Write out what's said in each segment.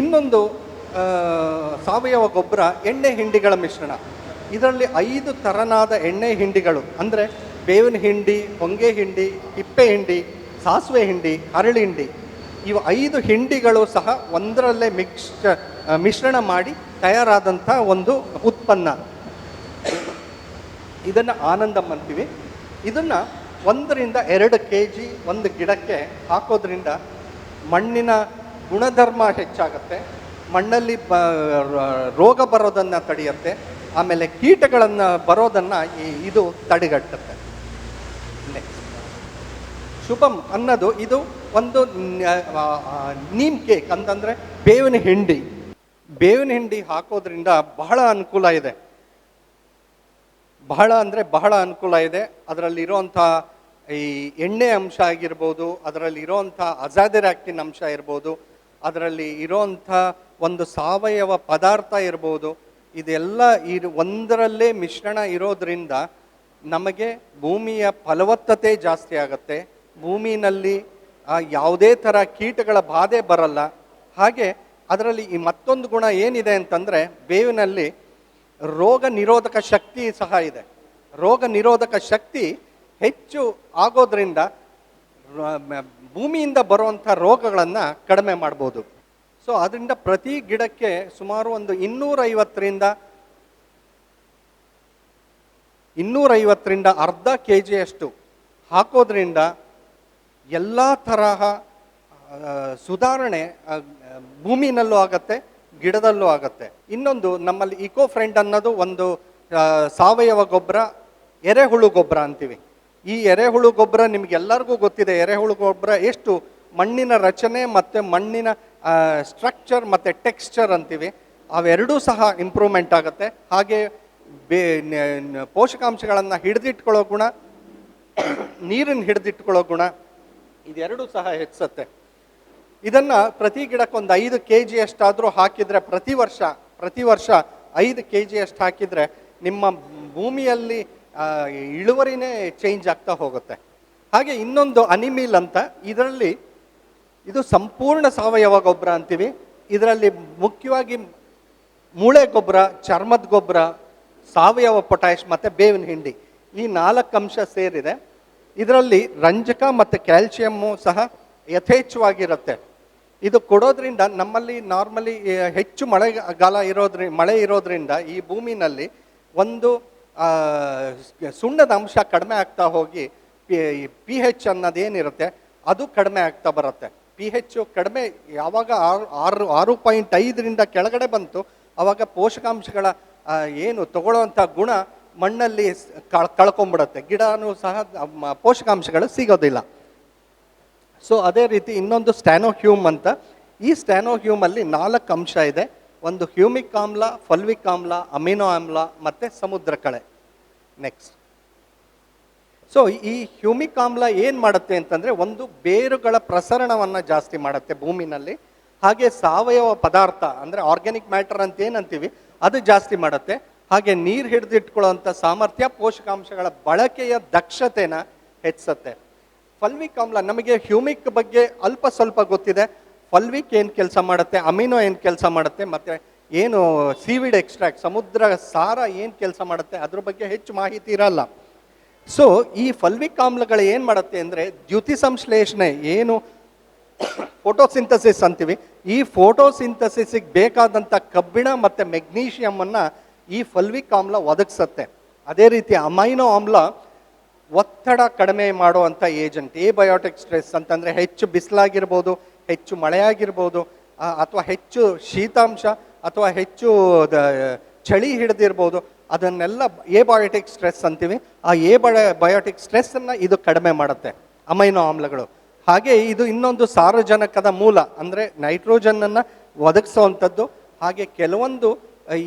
ಇನ್ನೊಂದು ಸಾವಯವ ಗೊಬ್ಬರ ಎಣ್ಣೆ ಹಿಂಡಿಗಳ ಮಿಶ್ರಣ. ಇದರಲ್ಲಿ ಐದು ಥರನಾದ ಎಣ್ಣೆ ಹಿಂಡಿಗಳು, ಅಂದರೆ ಬೇವಿನ ಹಿಂಡಿ, ಹೊಂಗೆ ಹಿಂಡಿ ಹಿಪ್ಪೆ ಹಿಂಡಿ, ಸಾಸಿವೆ ಹಿಂಡಿ ಹರಳಿ ಹಿಂಡಿ. ಇವು ಐದು ಹಿಂಡಿಗಳು ಸಹ ಒಂದರಲ್ಲೇ ಮಿಕ್ಸ್ ಮಿಶ್ರಣ ಮಾಡಿ ತಯಾರಾದಂಥ ಒಂದು ಉತ್ಪನ್ನ. ಇದನ್ನು ಆನಂದಮ್ ಅಂತೀವಿ. ಇದನ್ನು ಒಂದರಿಂದ ಎರಡು ಕೆ ಜಿ ಒಂದು ಗಿಡಕ್ಕೆ ಹಾಕೋದ್ರಿಂದ ಮಣ್ಣಿನ ಗುಣಧರ್ಮ ಹೆಚ್ಚಾಗುತ್ತೆ, ಮಣ್ಣಲ್ಲಿ ಬ ರೋಗ ಬರೋದನ್ನು ತಡೆಯುತ್ತೆ, ಆಮೇಲೆ ಕೀಟಗಳನ್ನು ಬರೋದನ್ನು ಇದು ತಡೆಗಟ್ಟುತ್ತೆ. ಶುಭಂ ಅನ್ನೋದು ಇದು ಒಂದು ನೀಮ್ ಕೇಕ್ ಅಂತಂದರೆ ಬೇವಿನ ಹಿಂಡಿ. ಬೇವಿನ ಹಿಂಡಿ ಹಾಕೋದ್ರಿಂದ ಬಹಳ ಅನುಕೂಲ ಇದೆ. ಬಹಳ ಅಂದರೆ ಬಹಳ ಅನುಕೂಲ ಇದೆ. ಅದರಲ್ಲಿರೋಂಥ ಈ ಎಣ್ಣೆ ಅಂಶ ಆಗಿರ್ಬೋದು ಅದರಲ್ಲಿರೋಂಥ ಅಜಾದಿರಾಕ್ಟಿನ್ ಅಂಶ ಇರ್ಬೋದು ಅದರಲ್ಲಿ ಇರೋಂಥ ಒಂದು ಸಾವಯವ ಪದಾರ್ಥ ಇರ್ಬೋದು, ಇದೆಲ್ಲ ಇರು, ಒಂದರಲ್ಲೇ ಮಿಶ್ರಣ ಇರೋದ್ರಿಂದ ನಮಗೆ ಭೂಮಿಯ ಫಲವತ್ತತೆ ಜಾಸ್ತಿ ಆಗುತ್ತೆ. ಭೂಮಿನಲ್ಲಿ ಯಾವುದೇ ಥರ ಕೀಟಗಳ ಬಾಧೆ ಬರಲ್ಲ. ಹಾಗೆ ಅದರಲ್ಲಿ ಈ ಮತ್ತೊಂದು ಗುಣ ಏನಿದೆ ಅಂತಂದರೆ, ಬೇವಿನಲ್ಲಿ ರೋಗ ನಿರೋಧಕ ಶಕ್ತಿ ಸಹ ಇದೆ. ರೋಗ ನಿರೋಧಕ ಶಕ್ತಿ ಹೆಚ್ಚು ಆಗೋದ್ರಿಂದ ಭೂಮಿಯಿಂದ ಬರುವಂಥ ರೋಗಗಳನ್ನು ಕಡಿಮೆ ಮಾಡ್ಬೋದು. ಸೊ, ಅದರಿಂದ ಪ್ರತಿ ಗಿಡಕ್ಕೆ ಸುಮಾರು ಒಂದು ಇನ್ನೂರೈವತ್ತರಿಂದ ಇನ್ನೂರೈವತ್ತರಿಂದ ಅರ್ಧ ಕೆ ಜಿಯಷ್ಟು ಹಾಕೋದ್ರಿಂದ ಎಲ್ಲ ತರಹ ಸುಧಾರಣೆ ಭೂಮಿನಲ್ಲೂ ಆಗತ್ತೆ, ಗಿಡದಲ್ಲೂ ಆಗತ್ತೆ. ಇನ್ನೊಂದು ನಮ್ಮಲ್ಲಿ ಇಕೋ ಫ್ರೆಂಡ್ ಅನ್ನೋದು ಒಂದು ಸಾವಯವ ಗೊಬ್ಬರ, ಎರೆಹುಳು ಗೊಬ್ಬರ ಅಂತೀವಿ. ಈ ಎರೆಹುಳು ಗೊಬ್ಬರ ನಿಮಗೆಲ್ಲರಿಗೂ ಗೊತ್ತಿದೆ. ಎರೆಹುಳು ಗೊಬ್ಬರ ಎಷ್ಟು ಮಣ್ಣಿನ ರಚನೆ ಮತ್ತು ಮಣ್ಣಿನ ಸ್ಟ್ರಕ್ಚರ್ ಮತ್ತು ಟೆಕ್ಸ್ಚರ್ ಅಂತೀವಿ. ಅವೆರಡೂ ಸಹ ಇಂಪ್ರೂವ್ಮೆಂಟ್ ಆಗುತ್ತೆ. ಹಾಗೆ ಬೇ ಪೋಷಕಾಂಶಗಳನ್ನು ಹಿಡಿದಿಟ್ಕೊಳ್ಳೋ ಗುಣ ನೀರನ್ನು ಹಿಡಿದಿಟ್ಕೊಳ್ಳೋ ಗುಣ, ಇದೆರಡೂ ಸಹ ಹೆಚ್ಚುತ್ತೆ. ಇದನ್ನು ಪ್ರತಿ ಗಿಡಕ್ಕೆ ಒಂದು ಐದು ಕೆ ಜಿಯಷ್ಟಾದರೂ ಹಾಕಿದರೆ ಪ್ರತಿ ವರ್ಷ ಪ್ರತಿ ವರ್ಷ ಐದು ಕೆ ಜಿಯಷ್ಟು ಹಾಕಿದರೆ ನಿಮ್ಮ ಭೂಮಿಯಲ್ಲಿ ಇಳುವರಿನೇ ಚೇಂಜ್ ಆಗ್ತಾ ಹೋಗುತ್ತೆ. ಹಾಗೆ ಇನ್ನೊಂದು ಅನಿಮಿಲ್ ಅಂತ, ಇದರಲ್ಲಿ ಇದು ಸಂಪೂರ್ಣ ಸಾವಯವ ಗೊಬ್ಬರ ಅಂತೀವಿ. ಇದರಲ್ಲಿ ಮುಖ್ಯವಾಗಿ ಮೂಳೆ ಗೊಬ್ಬರ, ಚರ್ಮದ ಗೊಬ್ಬರ, ಸಾವಯವ ಪೊಟ್ಯಾಶ್ ಮತ್ತು ಬೇವಿನ ಹಿಂಡಿ ಈ ನಾಲ್ಕು ಅಂಶ ಸೇರಿದೆ. ಇದರಲ್ಲಿ ರಂಜಕ ಮತ್ತು ಕ್ಯಾಲ್ಸಿಯಮ್ಮು ಸಹ ಯಥೇಚ್ಛವಾಗಿರುತ್ತೆ. ಇದು ಕೊಡೋದ್ರಿಂದ ನಮ್ಮಲ್ಲಿ ನಾರ್ಮಲಿ ಹೆಚ್ಚು ಮಳೆಗಾಲ ಇರೋದ್ರಿ, ಮಳೆ ಇರೋದ್ರಿಂದ ಈ ಭೂಮಿನಲ್ಲಿ ಒಂದು ಸುಣ್ಣದ ಅಂಶ ಕಡಿಮೆ ಆಗ್ತಾ ಹೋಗಿ ಪಿ ಹೆಚ್ ಅನ್ನೋದೇನಿರುತ್ತೆ, ಅದು ಕಡಿಮೆ ಆಗ್ತಾ ಬರುತ್ತೆ. ಪಿ ಹೆಚ್ ಕಡಿಮೆ, ಯಾವಾಗ ಆರು ಆರು ಆರು ಪಾಯಿಂಟ್ ಐದರಿಂದ ಕೆಳಗಡೆ ಬಂತು ಆವಾಗ ಪೋಷಕಾಂಶಗಳ ಏನು ತಗೊಳ್ಳೋವಂಥ ಗುಣ ಮಣ್ಣಲ್ಲಿ ಕಳ್ಕೊಂಬಿಡುತ್ತೆ. ಗಿಡನೂ ಸಹ ಪೋಷಕಾಂಶಗಳು ಸಿಗೋದಿಲ್ಲ. ಸೊ ಅದೇ ರೀತಿ ಇನ್ನೊಂದು ಸ್ಟ್ಯಾನೋಹ್ಯೂಮ್ ಅಂತ, ಈ ಸ್ಟ್ಯಾನೋಹ್ಯೂಮಲ್ಲಿ ನಾಲ್ಕು ಅಂಶ ಇದೆ. ಒಂದು ಹ್ಯೂಮಿಕ್ ಆಮ್ಲ, ಫಲ್ವಿಕ್ ಆಮ್ಲ, ಅಮಿನೋ ಆಮ್ಲ, ಮತ್ತು ಸಮುದ್ರ ಕಳೆ. ನೆಕ್ಸ್ಟ್ ಸೊ ಈ ಹ್ಯೂಮಿಕ್ ಆಮ್ಲ ಏನು ಮಾಡುತ್ತೆ ಅಂತಂದರೆ ಒಂದು ಬೇರುಗಳ ಪ್ರಸರಣವನ್ನು ಜಾಸ್ತಿ ಮಾಡುತ್ತೆ ಭೂಮಿನಲ್ಲಿ. ಹಾಗೆ ಸಾವಯವ ಪದಾರ್ಥ, ಅಂದರೆ ಆರ್ಗ್ಯಾನಿಕ್ ಮ್ಯಾಟರ್ ಅಂತ ಏನಂತೀವಿ, ಅದು ಜಾಸ್ತಿ ಮಾಡುತ್ತೆ. ಹಾಗೆ ನೀರು ಹಿಡಿದಿಟ್ಕೊಳ್ಳುವಂಥ ಸಾಮರ್ಥ್ಯ ಪೋಷಕಾಂಶಗಳ ಬಳಕೆಯ ದಕ್ಷತೆನ ಹೆಚ್ಚಿಸುತ್ತೆ. ಫಲ್ವಿಕ್ ಆಮ್ಲ ನಮಗೆ ಹ್ಯೂಮಿಕ್ ಬಗ್ಗೆ ಅಲ್ಪ ಸ್ವಲ್ಪ ಗೊತ್ತಿದೆ. ಫಲ್ವಿಕ್ ಏನು ಕೆಲಸ ಮಾಡುತ್ತೆ, ಅಮಿನೋ ಏನು ಕೆಲಸ ಮಾಡುತ್ತೆ, ಮತ್ತು ಏನು ಸೀವಿಡ್ ಎಕ್ಸ್ಟ್ರಾಕ್ಟ್, ಸಮುದ್ರ ಸಾರ ಏನು ಕೆಲಸ ಮಾಡುತ್ತೆ, ಅದ್ರ ಬಗ್ಗೆ ಹೆಚ್ಚು ಮಾಹಿತಿ ಇರಲ್ಲ. ಸೊ ಈ ಫಲ್ವಿಕ್ ಆಮ್ಲಗಳು ಏನು ಮಾಡುತ್ತೆ ಅಂದರೆ ದ್ಯುತಿ ಸಂಶ್ಲೇಷಣೆ ಏನು ಫೋಟೋಸಿಂಥಸಿಸ್ ಅಂತೀವಿ. ಈ ಫೋಟೋಸಿಂಥಸಿಸ್ಗೆ ಬೇಕಾದಂಥ ಕಬ್ಬಿಣ ಮತ್ತು ಮೆಗ್ನೀಷಿಯಮನ್ನು ಈ ಫಲ್ವಿಕ್ ಆಮ್ಲ ಒದಗಿಸುತ್ತೆ. ಅದೇ ರೀತಿ ಅಮೈನೋ ಆಮ್ಲ ಒತ್ತಡ ಕಡಿಮೆ ಮಾಡುವಂಥ ಏಜೆಂಟ್ ಏ ಬಯೋಟಿಕ್ ಸ್ಟ್ರೆಸ್ ಅಂತಂದರೆ ಹೆಚ್ಚು ಬಿಸಿಲಾಗಿರ್ಬೋದು ಹೆಚ್ಚು ಮಳೆಯಾಗಿರ್ಬೋದು ಅಥವಾ ಹೆಚ್ಚು ಶೀತಾಂಶ, ಅಥವಾ ಹೆಚ್ಚು ಚಳಿ ಹಿಡಿದಿರ್ಬೋದು, ಅದನ್ನೆಲ್ಲ ಎ ಬಯೋಟಿಕ್ ಸ್ಟ್ರೆಸ್ ಅಂತೀವಿ. ಆ ಎ ಬಯ ಬಯೋಟಿಕ್ ಸ್ಟ್ರೆಸ್ಸನ್ನು ಇದು ಕಡಿಮೆ ಮಾಡುತ್ತೆ ಅಮೈನೋ ಆಮ್ಲಗಳು. ಹಾಗೆ ಇದು ಇನ್ನೊಂದು ಸಾರಜನಕದ ಮೂಲ, ಅಂದರೆ ನೈಟ್ರೋಜನ್ನನ್ನು ಒದಗಿಸುವಂಥದ್ದು. ಹಾಗೆ ಕೆಲವೊಂದು,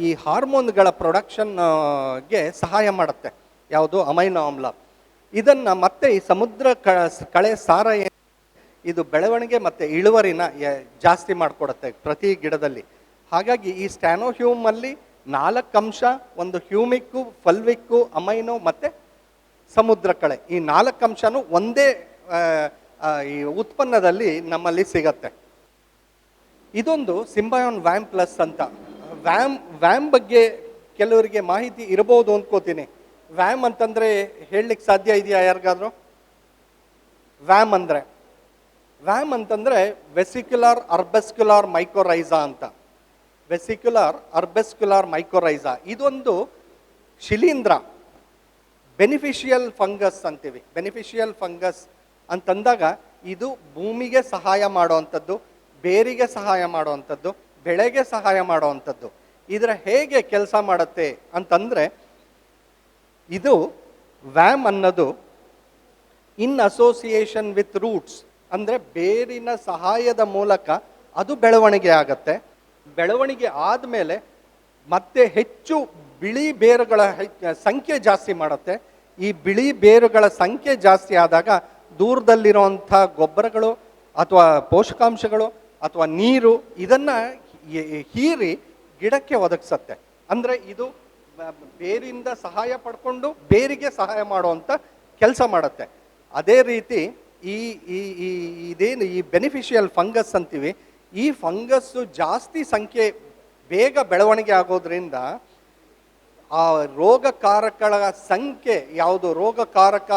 ಈ ಹಾರ್ಮೋನ್ಗಳ ಪ್ರೊಡಕ್ಷನ್ಗೆ ಸಹಾಯ ಮಾಡುತ್ತೆ. ಯಾವುದು? ಅಮೈನೋ ಆಮ್ಲ. ಇದನ್ನು ಮತ್ತೆ ಈ ಸಮುದ್ರ ಕಳೆ ಸಾರ ಇದು ಬೆಳವಣಿಗೆ ಮತ್ತು ಇಳುವರಿನ ಜಾಸ್ತಿ ಮಾಡಿಕೊಡುತ್ತೆ ಪ್ರತಿ ಗಿಡದಲ್ಲಿ. ಹಾಗಾಗಿ ಈ ಸ್ಟ್ಯಾನೋಹ್ಯೂಮಲ್ಲಿ ನಾಲ್ಕು ಅಂಶ, ಒಂದು ಹ್ಯೂಮಿಕ್ಕು, ಫಲ್ವಿಕ್ಕು, ಅಮೈನೋ ಮತ್ತು ಸಮುದ್ರ ಕಳೆ ಈ ನಾಲ್ಕು ಅಂಶನೂ ಒಂದೇ ಈ ಉತ್ಪನ್ನದಲ್ಲಿ ನಮ್ಮಲ್ಲಿ ಸಿಗತ್ತೆ. ಇದೊಂದು ಸಿಂಬಯೋನ್ ವ್ಯಾಮ್ ಪ್ಲಸ್ ಅಂತ. ವ್ಯಾಮ್ ವ್ಯಾಮ್ ಬಗ್ಗೆ ಕೆಲವರಿಗೆ ಮಾಹಿತಿ ಇರಬಹುದು ಅಂದ್ಕೋತೀನಿ ವ್ಯಾಮ್ ಅಂತಂದರೆ ಹೇಳಲಿಕ್ಕೆ ಸಾಧ್ಯ ಇದೆಯಾ ಯಾರಿಗಾದರೂ? ವ್ಯಾಮ್ ಅಂದ್ರೆ? ವ್ಯಾಮ್ ಅಂತಂದ್ರೆ ವೆಸಿಕ್ಯುಲಾರ್ ಅರ್ಬೆಸ್ಕ್ಯುಲಾರ್ ಮೈಕೋರೈಸಾ ಅಂತ. Vesicular arbuscular mycorrhiza. ಇದೊಂದು ಶಿಲೀಂಧ್ರ ಬೆನಿಫಿಷಿಯಲ್ ಫಂಗಸ್ ಅಂತೀವಿ. ಬೆನಿಫಿಷಿಯಲ್ ಫಂಗಸ್ ಅಂತಂದಾಗ ಇದು ಭೂಮಿಗೆ ಸಹಾಯ ಮಾಡುವಂಥದ್ದು, ಬೇರಿಗೆ ಸಹಾಯ ಮಾಡುವಂಥದ್ದು, ಬೆಳೆಗೆ ಸಹಾಯ ಮಾಡುವಂಥದ್ದು. ಇದರ ಹೇಗೆ ಕೆಲಸ ಮಾಡುತ್ತೆ ಅಂತಂದರೆ, ಇದು ವ್ಯಾಮ್ ಅನ್ನೋದು ಇನ್ ಅಸೋಸಿಯೇಷನ್ ವಿತ್ ರೂಟ್ಸ್. ಅಂದರೆ ಬೇರಿನ ಸಹಾಯದ ಮೂಲಕ ಅದು ಬೆಳವಣಿಗೆ ಆಗತ್ತೆ. ಬೆಳವಣಿಗೆ ಆದಮೇಲೆ ಮತ್ತೆ ಹೆಚ್ಚು ಬಿಳಿ ಬೇರುಗಳ ಸಂಖ್ಯೆ ಜಾಸ್ತಿ ಮಾಡುತ್ತೆ. ಈ ಬಿಳಿ ಬೇರುಗಳ ಸಂಖ್ಯೆ ಜಾಸ್ತಿ ಆದಾಗ ದೂರದಲ್ಲಿರುವಂಥ ಗೊಬ್ಬರಗಳು ಅಥವಾ ಪೋಷಕಾಂಶಗಳು ಅಥವಾ ನೀರು ಇದನ್ನು ಹೀರಿ ಗಿಡಕ್ಕೆ ಒದಗಿಸತ್ತೆ. ಅಂದರೆ ಇದು ಬೇರಿಂದ ಸಹಾಯ ಪಡ್ಕೊಂಡು ಬೇರಿಗೆ ಸಹಾಯ ಮಾಡುವಂಥ ಕೆಲಸ ಮಾಡುತ್ತೆ. ಅದೇ ರೀತಿ ಈ ಈ ಈ, ಇದೇನು ಈ ಬೆನಿಫಿಷಿಯಲ್ ಫಂಗಸ್ ಅಂತೀವಿ, ಈ ಫಂಗಸ್ಸು ಜಾಸ್ತಿ ಸಂಖ್ಯೆ ಬೇಗ ಬೆಳವಣಿಗೆ ಆಗೋದ್ರಿಂದ ಆ ರೋಗಕಾರಕಗಳ ಸಂಖ್ಯೆ, ಯಾವುದು ರೋಗಕಾರಕ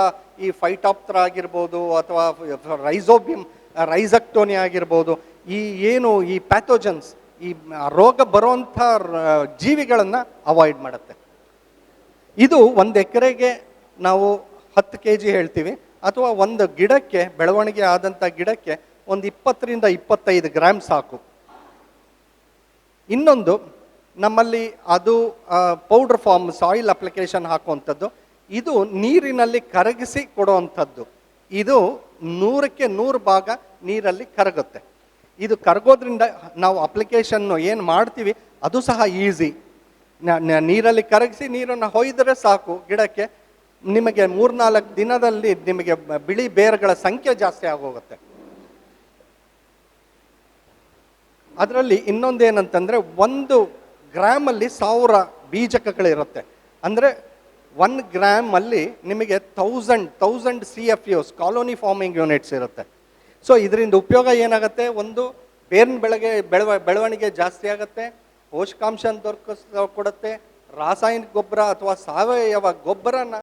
ಈ ಫೈಟಾಪ್ತ್ರ ಆಗಿರ್ಬೋದು ಅಥವಾ ರೈಸೋಬಿಯಂ ರೈಸಕ್ಟೋನಿ ಆಗಿರ್ಬೋದು, ಈ ಏನು ಈ ಪ್ಯಾಥೋಜನ್ಸ್ ಈ ರೋಗ ಬರುವಂಥ ಜೀವಿಗಳನ್ನು ಅವಾಯ್ಡ್ ಮಾಡುತ್ತೆ. ಇದು ಒಂದು ಎಕರೆಗೆ ನಾವು ಹತ್ತು ಕೆ ಜಿ ಹೇಳ್ತೀವಿ. ಅಥವಾ ಒಂದು ಗಿಡಕ್ಕೆ, ಬೆಳವಣಿಗೆ ಆದಂಥ ಗಿಡಕ್ಕೆ ಒಂದು ಇಪ್ಪತ್ತರಿಂದ ಇಪ್ಪತ್ತೈದು ಗ್ರಾಮ್ ಸಾಕು. ಇನ್ನೊಂದು, ನಮ್ಮಲ್ಲಿ ಅದು ಪೌಡರ್ ಫಾರ್ಮ್ ಸಾಯಿಲ್ ಅಪ್ಲಿಕೇಶನ್ ಹಾಕುವಂಥದ್ದು. ಇದು ನೀರಿನಲ್ಲಿ ಕರಗಿಸಿ ಕೊಡುವಂಥದ್ದು. ಇದು ನೂರಕ್ಕೆ ನೂರು ಭಾಗ ನೀರಲ್ಲಿ ಕರಗುತ್ತೆ. ಇದು ಕರಗೋದ್ರಿಂದ ನಾವು ಅಪ್ಲಿಕೇಶನ್ನು ಏನು ಮಾಡ್ತೀವಿ, ಅದು ಸಹ ಈಸಿ ನೀರಲ್ಲಿ ಕರಗಿಸಿ ನೀರನ್ನು ಹೊಯ್ದರೆ ಸಾಕು ಗಿಡಕ್ಕೆ. ನಿಮಗೆ ಮೂರ್ನಾಲ್ಕು ದಿನದಲ್ಲಿ ನಿಮಗೆ ಬಿಳಿ ಬೇರ್ಗಳ ಸಂಖ್ಯೆ ಜಾಸ್ತಿ ಆಗೋಗುತ್ತೆ. ಅದರಲ್ಲಿ ಇನ್ನೊಂದೇನಂತಂದ್ರೆ ಒಂದು ಗ್ರಾಮಲ್ಲಿ ಸಾವಿರ ಬೀಜಕಗಳಿರುತ್ತೆ. ಅಂದರೆ ಒನ್ ಗ್ರಾಮಲ್ಲಿ ನಿಮಗೆ thousand thousand C F Us colony farming units ಇರುತ್ತೆ. ಸೊ ಇದರಿಂದ ಉಪಯೋಗ ಏನಾಗುತ್ತೆ? ಒಂದು ಬೇರಿನ ಬೆಳಗ್ಗೆ ಬೆಳವ, ಬೆಳವಣಿಗೆ ಜಾಸ್ತಿ ಆಗುತ್ತೆ ಪೋಷಕಾಂಶ ದೊರಕಿಸ್ ಕೊಡುತ್ತೆ, ರಾಸಾಯನಿಕ ಗೊಬ್ಬರ ಅಥವಾ ಸಾವಯವ ಗೊಬ್ಬರನ